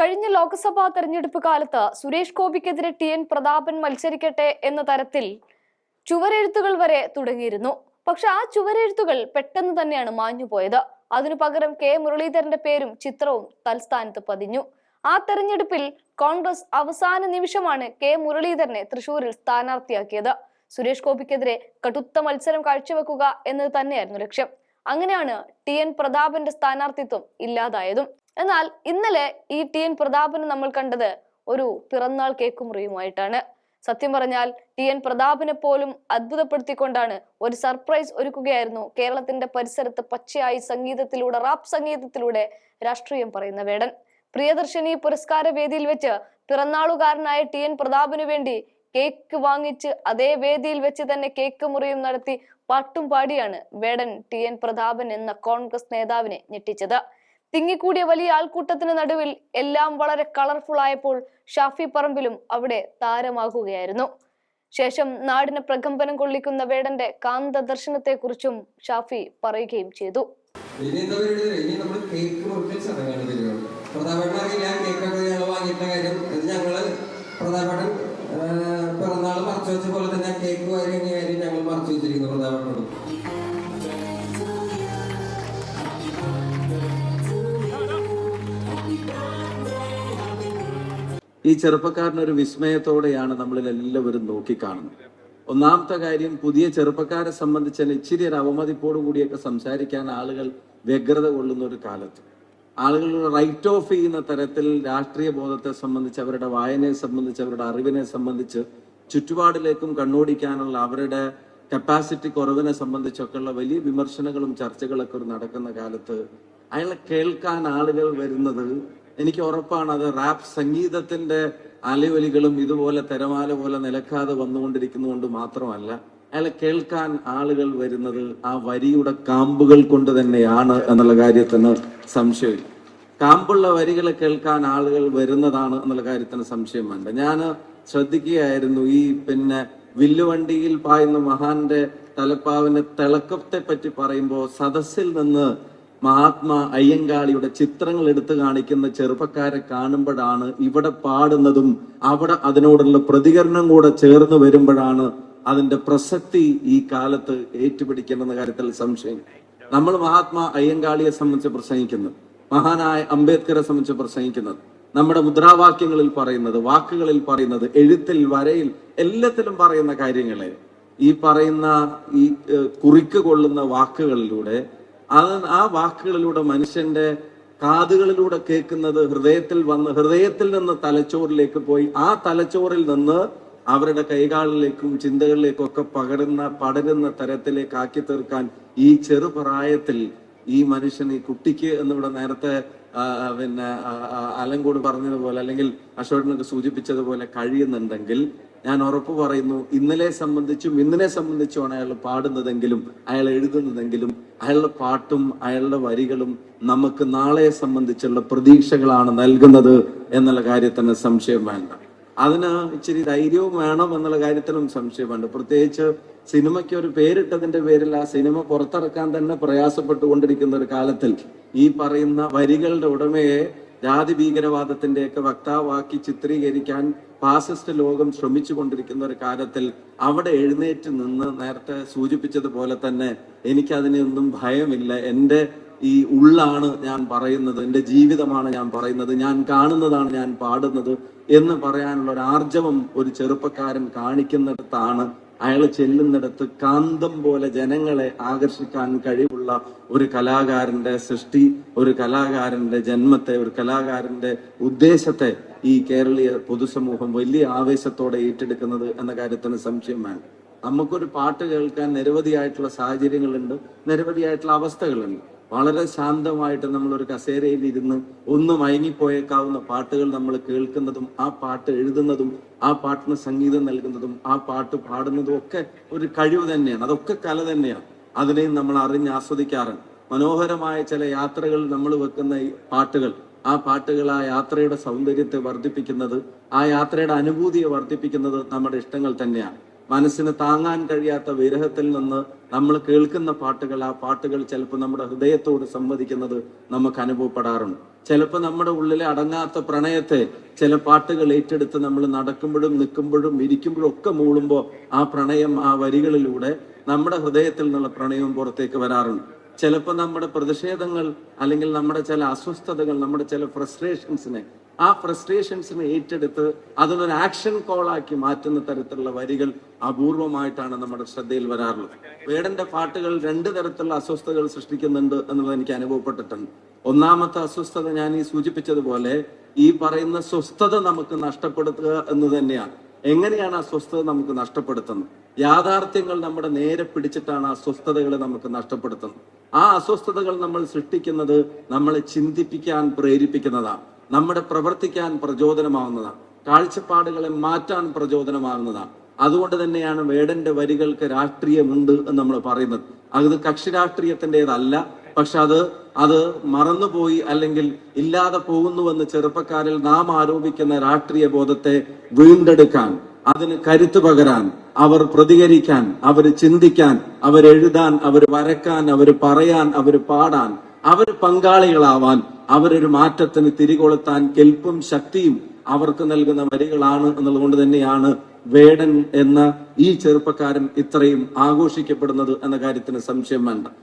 കഴിഞ്ഞ ലോക്സഭാ തെരഞ്ഞെടുപ്പ് കാലത്ത് സുരേഷ് ഗോപിക്കെതിരെ ടി എൻ പ്രതാപൻ മത്സരിക്കട്ടെ എന്ന തരത്തിൽ ചുവരെഴുത്തുകൾ വരെ തുടങ്ങിയിരുന്നു. പക്ഷെ ആ ചുവരെഴുത്തുകൾ പെട്ടെന്ന് തന്നെയാണ് മാഞ്ഞുപോയത് അതിനു പകരം കെ മുരളീധരന്റെ പേരും ചിത്രവും തൽസ്ഥാനത്ത് പതിഞ്ഞു. ആ തെരഞ്ഞെടുപ്പിൽ കോൺഗ്രസ് അവസാന നിമിഷമാണ് കെ മുരളീധരനെ തൃശൂരിൽ സ്ഥാനാർത്ഥിയാക്കിയത്. സുരേഷ് ഗോപിക്കെതിരെ കടുത്ത മത്സരം കാഴ്ചവെക്കുക എന്നത് തന്നെയായിരുന്നു ലക്ഷ്യം. അങ്ങനെയാണ് ടി എൻ പ്രതാപന്റെ സ്ഥാനാർത്ഥിത്വം ഇല്ലാതായതും. എന്നാൽ ഇന്നലെ ഈ ടി എൻ പ്രതാപന് നമ്മൾ കണ്ടത് ഒരു പിറന്നാൾ കേക്ക് മുറിയുമായിട്ടാണ്. സത്യം പറഞ്ഞാൽ ടി എൻ പ്രതാപനെ പോലും അത്ഭുതപ്പെടുത്തിക്കൊണ്ടാണ് ഒരു സർപ്രൈസ് ഒരുക്കുകയായിരുന്നു കേരളത്തിന്റെ പരിസരത്ത് പച്ചയായി സംഗീതത്തിലൂടെ റാപ്പ് സംഗീതത്തിലൂടെ രാഷ്ട്രീയം പറയുന്ന വേടൻ. പ്രിയദർശിനി പുരസ്കാര വേദിയിൽ വെച്ച് പിറന്നാളുകാരനായ ടി എൻ പ്രതാപിനു വേണ്ടി കേക്ക് വാങ്ങിച്ച് അതേ വേദിയിൽ വെച്ച് തന്നെ കേക്ക് മുറിയും നടത്തി പാട്ടും പാടിയാണ് വേടൻ ടി എൻ പ്രതാപൻ എന്ന കോൺഗ്രസ് നേതാവിനെ ഞെട്ടിച്ചത്. തിങ്ങിക്കൂടിയ വലിയ ആൾക്കൂട്ടത്തിന് നടുവിൽ എല്ലാം വളരെ കളർഫുൾ ആയപ്പോൾ ഷാഫി പറമ്പിലും അവിടെ താരമാകുകയായിരുന്നു. ശേഷം നാടിന് പ്രകമ്പനം കൊള്ളിക്കുന്ന വേടന്റെ കാന്ത ദർശനത്തെക്കുറിച്ചും ഷാഫി പറയുകയും ചെയ്തു. പ്രധാനപ്പെട്ട പ്രധാനപ്പെട്ട പിറന്നാൾ മറച്ചു വെച്ച പോലെ തന്നെ കേക്ക് വാരി ഞങ്ങൾ മറച്ചു വെച്ചിരിക്കുന്നു പ്രധാനപ്പെട്ടത് ഈ ചെറുപ്പക്കാരനൊരു വിസ്മയത്തോടെയാണ് നമ്മളിൽ എല്ലാവരും നോക്കിക്കാണുന്നത്. ഒന്നാമത്തെ കാര്യം പുതിയ ചെറുപ്പക്കാരെ സംബന്ധിച്ച് തന്നെ ഇച്ചിരി ഒരു അവമതിപ്പോടു കൂടിയൊക്കെ സംസാരിക്കാൻ ആളുകൾ വ്യഗ്രത കൊള്ളുന്ന ഒരു കാലത്ത്. ആളുകൾ റൈറ്റ് ഓഫ് ചെയ്യുന്ന തരത്തിൽ രാഷ്ട്രീയ ബോധത്തെ സംബന്ധിച്ച് അവരുടെ വായനയെ സംബന്ധിച്ച് അവരുടെ അറിവിനെ സംബന്ധിച്ച് ചുറ്റുപാടിലേക്കും കണ്ണോടിക്കാനുള്ള അവരുടെ കപ്പാസിറ്റി കുറവിനെ സംബന്ധിച്ചൊക്കെയുള്ള വലിയ വിമർശനങ്ങളും ചർച്ചകളൊക്കെ നടക്കുന്ന കാലത്ത് അയാളെ കേൾക്കാൻ ആളുകൾ വരുന്നത് എനിക്ക് ഉറപ്പാണ് അത് റാപ്പ് സംഗീതത്തിന്റെ അലയൊലികളും ഇതുപോലെ തിരമാല പോലെ നിലക്കാതെ വന്നുകൊണ്ടിരിക്കുന്നതുകൊണ്ട് മാത്രമല്ല അയാളെ കേൾക്കാൻ ആളുകൾ വരുന്നത് ആ വരിയുടെ കാമ്പുകൾ കൊണ്ട് തന്നെയാണ് എന്നുള്ള കാര്യത്തിന് സംശയമില്ല. കാമ്പുള്ള വരികളെ കേൾക്കാൻ ആളുകൾ വരുന്നതാണ് എന്നുള്ള കാര്യത്തിന് സംശയം വേണ്ട. ഞാൻ ശ്രദ്ധിക്കുകയായിരുന്നു ഈ പിന്നെ വില്ലുവണ്ടിയിൽ പായുന്ന മഹാന്റെ തലപ്പാവിന്റെ തിളക്കത്തെ പറ്റി പറയുമ്പോൾ സദസ്സിൽ നിന്ന് മഹാത്മാ അയ്യങ്കാളിയുടെ ചിത്രങ്ങൾ എടുത്തു കാണിക്കുന്ന ചെറുപ്പക്കാരെ കാണുമ്പോഴാണ് ഇവിടെ പാടുന്നതും അവിടെ അതിനോടുള്ള പ്രതികരണം കൂടെ ചേർന്ന് വരുമ്പോഴാണ് അതിന്റെ പ്രസക്തി ഈ കാലത്ത് ഏറ്റുപിടിക്കേണ്ടെന്ന കാര്യത്തിൽ സംശയം. നമ്മൾ മഹാത്മാ അയ്യങ്കാളിയെ സംബന്ധിച്ച് പ്രസംഗിക്കുന്നത് മഹാനായ അംബേദ്കറെ സംബന്ധിച്ച് പ്രസംഗിക്കുന്നത് നമ്മുടെ മുദ്രാവാക്യങ്ങളിൽ പറയുന്നത് വാക്കുകളിൽ പറയുന്നത് എഴുത്തിൽ വരയിൽ എല്ലാത്തിലും പറയുന്ന കാര്യങ്ങളെ. ഈ പറയുന്ന ഈ കുറിക്ക് കൊള്ളുന്ന വാക്കുകളിലൂടെ അത് ആ വാക്കുകളിലൂടെ മനുഷ്യന്റെ കാതുകളിലൂടെ കേൾക്കുന്നത് ഹൃദയത്തിൽ വന്ന് ഹൃദയത്തിൽ നിന്ന് തലച്ചോറിലേക്ക് പോയി ആ തലച്ചോറിൽ നിന്ന് അവരുടെ കൈകാലിലേക്കും ചിന്തകളിലേക്കും ഒക്കെ പകരുന്ന പടരുന്ന തരത്തിലേക്ക് ആക്കി തീർക്കാൻ ഈ ചെറുപ്രായത്തിൽ ഈ മനുഷ്യൻ ഈ കുട്ടിക്ക് എന്നിവിടെ നേരത്തെ പിന്നെ അലങ്കോട് പറഞ്ഞതുപോലെ അല്ലെങ്കിൽ അശോകനൊക്കെ സൂചിപ്പിച്ചതുപോലെ കഴിയുന്നുണ്ടെങ്കിൽ ഞാൻ ഉറപ്പ് പറയുന്നു ഇന്നലെ സംബന്ധിച്ചും ഇന്നലെ സംബന്ധിച്ചുമാണ് അയാൾ പാടുന്നതെങ്കിലും അയാൾ എഴുതുന്നതെങ്കിലും അയാളുടെ പാട്ടും അയാളുടെ വരികളും നമുക്ക് നാളെ സംബന്ധിച്ചുള്ള പ്രതീക്ഷകളാണ് നൽകുന്നത് എന്നുള്ള കാര്യത്തിന് സംശയം വേണ്ട. അതിന് ഇച്ചിരി ധൈര്യവും വേണം എന്നുള്ള കാര്യത്തിനും സംശയം വേണ്ട. പ്രത്യേകിച്ച് സിനിമയ്ക്ക് ഒരു പേരിട്ടതിന്റെ പേരിൽ ആ സിനിമ പുറത്തിറക്കാൻ തന്നെ പ്രയാസപ്പെട്ടുകൊണ്ടിരിക്കുന്ന ഒരു കാലത്തിൽ ഈ പറയുന്ന വരികളുടെ ഉടമയെ ജാതി ഭീകരവാദത്തിന്റെയൊക്കെ വക്താവാക്കി ചിത്രീകരിക്കാൻ ഫാസിസ്റ്റ് ലോകം ശ്രമിച്ചു കൊണ്ടിരിക്കുന്ന ഒരു കാലത്തിൽ അവിടെ എഴുന്നേറ്റ് നിന്ന് നേരത്തെ സൂചിപ്പിച്ചതുപോലെ തന്നെ എനിക്കതിനൊന്നും ഭയമില്ല. എന്റെ ഈ ഉള്ളാണ് ഞാൻ പറയുന്നത് എന്റെ ജീവിതമാണ് ഞാൻ പറയുന്നത് ഞാൻ കാണുന്നതാണ് ഞാൻ പാടുന്നത് എന്ന് പറയാനുള്ള ഒരു ആർജവം ഒരു ചെറുപ്പക്കാരൻ കാണിക്കുന്നിടത്താണ് അയാൾ ചെല്ലുന്നിടത്ത് കാന്തം പോലെ ജനങ്ങളെ ആകർഷിക്കാൻ കഴിവുള്ള ഒരു കലാകാരന്റെ സൃഷ്ടി ഒരു കലാകാരന്റെ ജന്മത്തെ ഒരു കലാകാരന്റെ ഉദ്ദേശത്തെ ഈ കേരളീയ പൊതുസമൂഹം വലിയ ആവേശത്തോടെ ഏറ്റെടുക്കുന്നത് എന്ന കാര്യത്തിന് സംശയം വേണം നമുക്കൊരു പാട്ട് കേൾക്കാൻ നിരവധിയായിട്ടുള്ള സാഹചര്യങ്ങളുണ്ട് നിരവധിയായിട്ടുള്ള അവസ്ഥകളുണ്ട്. വളരെ ശാന്തമായിട്ട് നമ്മൾ ഒരു കസേരയിൽ ഇരുന്ന് ഒന്ന് മയങ്ങിപ്പോയേക്കാവുന്ന പാട്ടുകൾ നമ്മൾ കേൾക്കുന്നതും ആ പാട്ട് എഴുതുന്നതും ആ പാട്ടിന് സംഗീതം നൽകുന്നതും ആ പാട്ട് പാടുന്നതും ഒക്കെ ഒരു കഴിവ് തന്നെയാണ്. അതൊക്കെ കല തന്നെയാണ്. അതിനെയും നമ്മൾ അറിഞ്ഞ് ആസ്വദിക്കാറുണ്ട്. മനോഹരമായ ചില യാത്രകൾ നമ്മൾ വെക്കുന്ന പാട്ടുകൾ ആ പാട്ടുകൾ ആ യാത്രയുടെ സൗന്ദര്യത്തെ വർദ്ധിപ്പിക്കുന്നത് ആ യാത്രയുടെ അനുഭൂതിയെ വർദ്ധിപ്പിക്കുന്നത് നമ്മുടെ ഇഷ്ടങ്ങൾ തന്നെയാണ്. മനസ്സിന് താങ്ങാൻ കഴിയാത്ത വിരഹത്തിൽ നിന്ന് നമ്മൾ കേൾക്കുന്ന പാട്ടുകൾ ആ പാട്ടുകൾ ചിലപ്പോൾ നമ്മുടെ ഹൃദയത്തോട് സംവദിക്കുന്നത് നമുക്ക് അനുഭവപ്പെടാറുണ്ട്. ചിലപ്പോൾ നമ്മുടെ ഉള്ളിലെ അടങ്ങാത്ത പ്രണയത്തെ ചില പാട്ടുകൾ ഏറ്റെടുത്ത് നമ്മൾ നടക്കുമ്പോഴും നിൽക്കുമ്പോഴും ഇരിക്കുമ്പോഴും ഒക്കെ മൂളുമ്പോൾ ആ പ്രണയം ആ വരികളിലൂടെ നമ്മുടെ ഹൃദയത്തിൽ നിന്നുള്ള പ്രണയവും പുറത്തേക്ക് വരാറുണ്ട്. ചിലപ്പോൾ നമ്മുടെ പ്രതിഷേധങ്ങൾ അല്ലെങ്കിൽ നമ്മുടെ ചില അസ്വസ്ഥതകൾ നമ്മുടെ ചില ഫ്രസ്ട്രേഷൻസിനെ ആ ഫ്രസ്ട്രേഷൻസിനെ ഏറ്റെടുത്ത് അതിനൊരു ആക്ഷൻ കോളാക്കി മാറ്റുന്ന തരത്തിലുള്ള വരികൾ അപൂർവമായിട്ടാണ് നമ്മുടെ ശ്രദ്ധയിൽ വരാറുള്ളത്. വേടന്റെ പാട്ടുകൾ രണ്ട് തരത്തിലുള്ള അസ്വസ്ഥതകൾ സൃഷ്ടിക്കുന്നുണ്ട് എന്നുള്ളത് എനിക്ക് അനുഭവപ്പെട്ടിട്ടുണ്ട്. ഒന്നാമത്തെ അസ്വസ്ഥത ഞാൻ ഈ സൂചിപ്പിച്ചതുപോലെ ഈ പറയുന്ന സ്വസ്ഥത നമുക്ക് നഷ്ടപ്പെടുത്തുക എന്ന് തന്നെയാണ്. എങ്ങനെയാണ് ആ സ്വസ്ഥത നമുക്ക് നഷ്ടപ്പെടുത്തുന്നത്? യാഥാർത്ഥ്യങ്ങൾ നമ്മുടെ നേരെ പിടിച്ചിട്ടാണ് ആ സ്വസ്ഥതകളെ നമുക്ക് നഷ്ടപ്പെടുത്തുന്നത്. ആ അസ്വസ്ഥതകൾ നമ്മൾ സൃഷ്ടിക്കുന്നത് നമ്മളെ ചിന്തിപ്പിക്കാൻ പ്രേരിപ്പിക്കുന്നതാണ്. നമ്മുടെ പ്രവർത്തിക്കാൻ പ്രചോദനമാവുന്നതാണ്. കാഴ്ചപ്പാടുകളെ മാറ്റാൻ പ്രചോദനമാകുന്നതാണ് അതുകൊണ്ട് തന്നെയാണ് വേടന്റെ വരികൾക്ക് രാഷ്ട്രീയമുണ്ട് എന്ന് നമ്മൾ പറയുന്നത്. അത് കക്ഷി രാഷ്ട്രീയത്തിന്റെതല്ല പക്ഷെ അത് അത് മറന്നുപോയി അല്ലെങ്കിൽ ഇല്ലാതെ പോകുന്നുവെന്ന് ചെറുപ്പക്കാരിൽ നാം ആരോപിക്കുന്ന രാഷ്ട്രീയ ബോധത്തെ വീണ്ടെടുക്കാൻ അതിന് കരുത്ത് പകരാൻ അവർ പ്രതികരിക്കാൻ അവർ ചിന്തിക്കാൻ അവരെഴുതാൻ അവർ വരക്കാൻ അവർ പറയാൻ അവർ പാടാൻ അവർ പങ്കാളികളാവാൻ അവരൊരു മാറ്റത്തിന് തിരികൊളുത്താൻ കെൽപ്പും ശക്തിയും അവർക്ക് നൽകുന്ന വരികളാണ് എന്നുള്ളതുകൊണ്ട് തന്നെയാണ് വേടൻ എന്ന ഈ ചെറുപ്പക്കാരൻ ഇത്രയും ആഘോഷിക്കപ്പെടുന്നത് എന്ന കാര്യത്തിന് സംശയം വേണ്ട.